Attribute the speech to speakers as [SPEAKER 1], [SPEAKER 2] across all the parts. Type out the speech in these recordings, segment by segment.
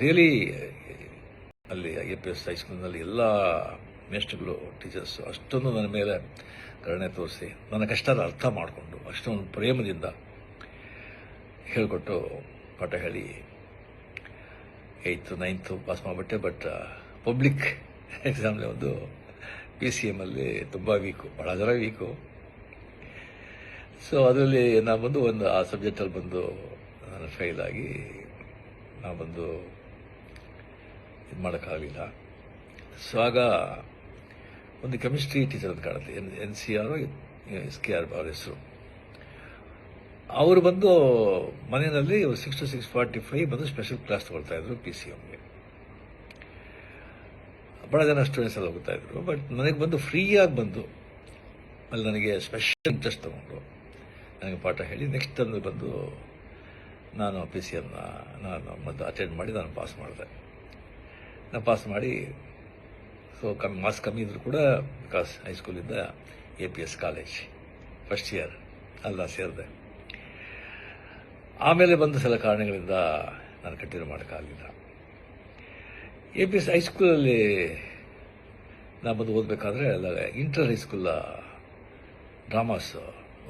[SPEAKER 1] Really ಅಲ್ಲಿ A P S ಹೈಸ್ಕೂಲ್ನಲ್ಲಿ ಎಲ್ಲ ಮೇಸ್ಟ್ಗಳು ಟೀಚರ್ಸು ಅಷ್ಟೊಂದು ನನ್ನ ಮೇಲೆ ಕರುಣೆ ತೋರಿಸಿ, ನನ್ನ ಕಷ್ಟದ ಅರ್ಥ ಮಾಡಿಕೊಂಡು ಅಷ್ಟೊಂದು ಪ್ರೇಮದಿಂದ ಹೇಳಿಕೊಟ್ಟು ಪಾಠ ಹೇಳಿ ಏಯ್ತು ನೈನ್ತು ಪಾಸ್ ಮಾಡಿಬಿಟ್ಟೆ. ಬಟ್ ಪಬ್ಲಿಕ್ ಎಕ್ಸಾಮ್ಲಿ ಒಂದು ಪಿ ಸಿ ಎಮ್ಮಲ್ಲಿ ತುಂಬ ವೀಕು ಭಾಳ ಜನ ವೀಕು ಸೊ ಅದರಲ್ಲಿ ನಾನು ಬಂದು ಒಂದು ಆ ಸಬ್ಜೆಕ್ಟಲ್ಲಿ ಬಂದು, ನಾನು ಆಗಿ ನಾನು ಬಂದು ಇದು ಮಾಡೋಕ್ಕಾಗಲಿಲ್ಲ ಸೊ ಆಗ ಒಂದು ಕೆಮಿಸ್ಟ್ರಿ ಟೀಚರ್ ಅಂತ ಕಾಣುತ್ತೆ. N N C R S K R ಅವ್ರ ಹೆಸರು. ಅವರು ಬಂದು ಮನೆಯಲ್ಲಿ six to six forty five ಬಂದು ಸ್ಪೆಷಲ್ ಕ್ಲಾಸ್ ತಗೊಳ್ತಾ ಇದ್ರು ಪಿ ಸಿ ಎಮ್ಗೆ ಭಾಳ ಜನ ಸ್ಟೂಡೆಂಟ್ಸ್ ಎಲ್ಲ ಹೋಗ್ತಾ ಇದ್ರು. ಬಟ್ ನನಗೆ ಬಂದು ಫ್ರೀಯಾಗಿ ಬಂದು ಅಲ್ಲಿ ನನಗೆ ಸ್ಪೆಷಲ್ ಇಂಟ್ರೆಸ್ಟ್ ತಗೊಂಡ್ರು ನನಗೆ ಪಾಠ ಹೇಳಿ ನೆಕ್ಸ್ಟ್ ತಂದು ಬಂದು ನಾನು ಪಿ ಸಿ ಎಮ್ನ ನಾನು ಮತ್ತು ಅಟೆಂಡ್ ಮಾಡಿ ನಾನು ಪಾಸ್ ಮಾಡಿದೆ. ನಾನು ಪಾಸ್ ಮಾಡಿ ಸೊ ಕಮ್ಮಿ ಮಾರ್ಕ್ಸ್ ಕಮ್ಮಿ ಇದ್ದರೂ ಕೂಡ because ಹೈಸ್ಕೂಲಿಂದ A P S college first year ಅಲ್ಲ ಸೇರಿದೆ. ಆಮೇಲೆ ಬಂದ ಸಲ ಕಾರಣಗಳಿಂದ ನಾನು ಕಂಟಿನ್ಯೂ ಮಾಡೋಕ್ಕಾಗಲಿಲ್ಲ ಎ ಪಿ ಎಸ್ ಹೈಸ್ಕೂಲಲ್ಲಿ ನಾನು ಬಂದು ಓದಬೇಕಾದ್ರೆ ಎಲ್ಲ ಇಂಟರ್ ಹೈಸ್ಕೂಲ ಡ್ರಾಮಾಸ್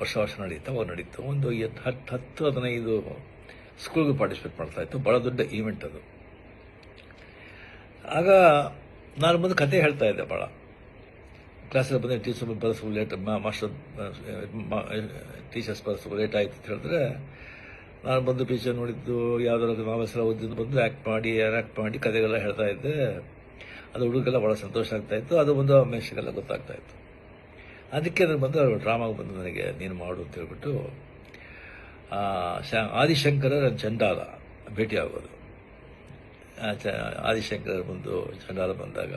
[SPEAKER 1] ವರ್ಷ ವರ್ಷ ನಡೀತಾ ಅವಾಗ ನಡೀತು. ಒಂದು ಎತ್- ಹತ್ತು ಹತ್ತು, ಹದಿನೈದು ಸ್ಕೂಲ್ಗೆ ಪಾರ್ಟಿಸಿಪೇಟ್ ಮಾಡ್ತಾ ಇತ್ತು. ಭಾಳ ದೊಡ್ಡ ಈವೆಂಟ್ ಅದು. ಆಗ ನಾನು ಬಂದು ಕತೆ ಹೇಳ್ತಾ ಇದ್ದೆ ಭಾಳ ಕ್ಲಾಸಲ್ಲಿ ಬಂದರೆ ಟೀಚರ್ ಬರೆಸು ಲೇಟ್ ಮಾಸ್ಟರ್ ಟೀಚರ್ಸ್ ಬರೆಸು ಲೇಟ್ ಆಯಿತು, ಅಂತ ಹೇಳಿದ್ರೆ, ನಾನು ಬಂದು ಟೀಚರ್ ನೋಡಿದ್ದು, ಯಾವ್ದಾದ್ರು ಮಾವಸರ ಓದಿದ್ದು ಬಂದು ಆ್ಯಕ್ಟ್ ಮಾಡಿ ಆ್ಯಕ್ಟ್ ಮಾಡಿ ಕತೆಗೆಲ್ಲ ಹೇಳ್ತಾ ಇದ್ದೆ. ಅದು ಹುಡುಗರೆಲ್ಲ ಭಾಳ ಸಂತೋಷ ಆಗ್ತಾ ಇತ್ತು. ಅದು ಒಂದು ಗೊತ್ತಾಗ್ತಾ ಇತ್ತು. ಅದಕ್ಕೆ ಅದ್ರ ಬಂದು, ಡ್ರಾಮಾಗೆ ಬಂದು ನನಗೆ ನೀನು ಮಾಡು, ಅಂತ ಹೇಳ್ಬಿಟ್ಟು ಆ, ಶ- ಆದಿಶಂಕರ ನನ್ನ ಚಂಡಾಲ ಭೇಟಿಯಾಗೋದು. ಆಗೋದು ಆ ಚ ಆದಿಶಂಕರ ಬಂದು ಚಂಡಾಲ ಬಂದಾಗ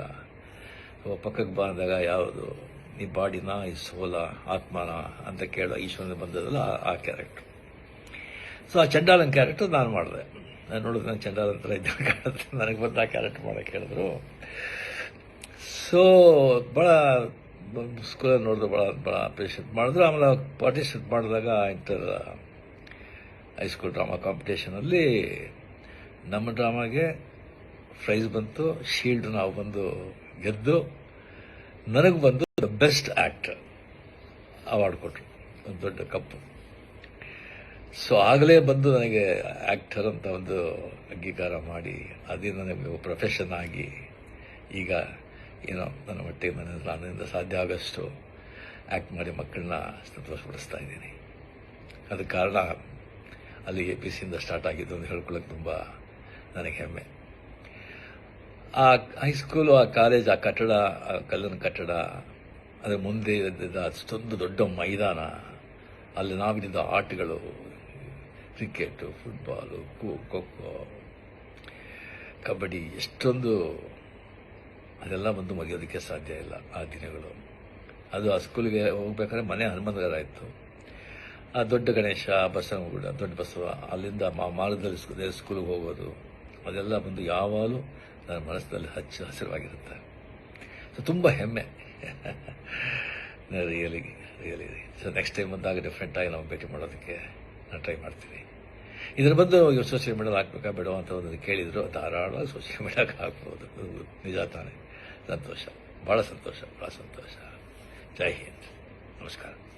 [SPEAKER 1] ಪಕ್ಕಕ್ಕೆ ಬಂದಾಗ ಯಾವುದು? ನೀ ಬಾಡಿನ ಈ ಸೋಲ ಆತ್ಮನ ಅಂತ ಕೇಳೋ ಈಶ್ವರನ ಬಂದದಲ್ಲ ಆ- ಕ್ಯಾರೆಕ್ಟ್ರು ಸೊ ಆ ಚಂಡಾಲನ ಕ್ಯಾರೆಕ್ಟರ್ ನಾನು ಮಾಡಿದೆ. ನಾನು ನೋಡಿದ್ರೆ ನಾನು ಚಂಡಾಲ ಇದ್ದಾಗ ನನಗೆ ಬಂದು ಆ ಕ್ಯಾರೆಕ್ಟರ್ ಮಾಡೋಕ್ಕೆ ಹೇಳಿದ್ರು. ಸೊ ಭಾಳ ಸ್ಕೂಲಲ್ಲಿ ನೋಡಿದ್ರು ಭಾಳ ಭಾಳ ಅಪ್ರಿಷಿಯೇಟ್ ಮಾಡಿದ್ರು. ಆಮೇಲೆ ಪಾರ್ಟಿಸಿಪೇಟ್ ಮಾಡಿದಾಗ ಇಂಟರ್ ಹೈಸ್ಕೂಲ್ ಡ್ರಾಮಾ ಕಾಂಪಿಟೇಷನಲ್ಲಿ ನಮ್ಮ ಡ್ರಾಮಾಗೆ ಪ್ರೈಸ್ ಬಂತು. ಶೀಲ್ಡ್ ನಾವು ಬಂದು ಗೆದ್ದು, ನನಗೆ ಬಂದು ದ ಬೆಸ್ಟ್ ಆ್ಯಕ್ಟರ್ ಅವಾರ್ಡ್ ಕೊಟ್ಟರು ಒಂದು ದೊಡ್ಡ ಕಪ್ಪು. ಸೊ ಆಗಲೇ ಬಂದು ನನಗೆ ಆ್ಯಕ್ಟರ್ ಅಂತ ಒಂದು ಅಂಗೀಕಾರ ಮಾಡಿ, ಅದೇ ನನಗೆ ಪ್ರೊಫೆಷನ್ ಆಗಿ ಈಗ ಏನೋ ನನ್ನ ಮಟ್ಟಿಗೆ ನನ್ನ ನನ್ನಿಂದ ಸಾಧ್ಯ ಆಗೋಷ್ಟು ಆ್ಯಕ್ಟ್ ಮಾಡಿ ಮಕ್ಕಳನ್ನ ಸಂತೋಷಪಡಿಸ್ತಾ ಇದ್ದೀನಿ. ಅದಕ್ಕೆ ಕಾರಣ ಅಲ್ಲಿ ಎ ಪಿ ಸಿಯಿಂದ ಸ್ಟಾರ್ಟ್ ಆಗಿದ್ದು ಅಂತ ಹೇಳ್ಕೊಳ್ಳೋಕೆ ತುಂಬ ನನಗೆ ಹೆಮ್ಮೆ. ಆ ಹೈಸ್ಕೂಲು ಆ ಕಾಲೇಜ್ ಆ ಕಟ್ಟಡ, ಆ ಕಲ್ಲಿನ ಕಟ್ಟಡ, ಅದರ ಮುಂದೆ ಇದ್ದಿದ್ದ ಅಷ್ಟೊಂದು ದೊಡ್ಡ ಮೈದಾನ, ಅಲ್ಲಿ ನಾವಿದ್ದ ಆಟಗಳು ಕ್ರಿಕೆಟು ಫುಟ್ಬಾಲು ಖೋ ಖೋ ಕಬಡ್ಡಿ, ಎಷ್ಟೊಂದು ಅದೆಲ್ಲ ಬಂದು ಮುಗಿಯೋದಕ್ಕೆ ಸಾಧ್ಯ ಇಲ್ಲ ಆ ದಿನಗಳು. ಅದು ಆ ಸ್ಕೂಲಿಗೆ ಹೋಗ್ಬೇಕಾದ್ರೆ ಮನೆ ಹನುಮಂತಗರ ಇತ್ತು. ಆ ದೊಡ್ಡ ಗಣೇಶ ಬಸವನಗುಡ ದೊಡ್ಡ ಬಸವ, ಅಲ್ಲಿಂದ ಮಾ, ಮಾರ್ಗದಲ್ಲಿ ಸ್ಕೂಲಿಗೆ ಹೋಗೋದು, ಅದೆಲ್ಲ ಬಂದು ಯಾವಾಗಲೂ ನನ್ನ ಮನಸ್ಸಿನಲ್ಲಿ ಹಚ್ಚ ಹಸಿರವಾಗಿರುತ್ತೆ ಸೊ ತುಂಬ ಹೆಮ್ಮೆ. Really really so next time ಬಂದಾಗ ಡಿಫ್ರೆಂಟಾಗಿ ನಾವು ಭೇಟಿ ಮಾಡೋದಕ್ಕೆ ನಾನು ಟ್ರೈ ಮಾಡ್ತೀನಿ. ಇದರ ಬಂದು ಸೋಷಿಯಲ್ ಮೀಡಿಯಾದಲ್ಲಿ ಹಾಕ್ಬೇಕಾ ಬೇಡ ಅಂತ ಒಂದು ಕೇಳಿದ್ರು, ಧಾರಾಳವಾಗಿ ಸೋಷಿಯಲ್ ಮೀಡಿಯಾಗೆ ಹಾಕ್ಬೋದು. ನಿಜ ತಾನೆ. ಸಂತೋಷ. ಭಾಳ ಸಂತೋಷ. ಭಾಳ ಸಂತೋಷ. ಜೈ ಹಿಂದ್. ನಮಸ್ಕಾರ.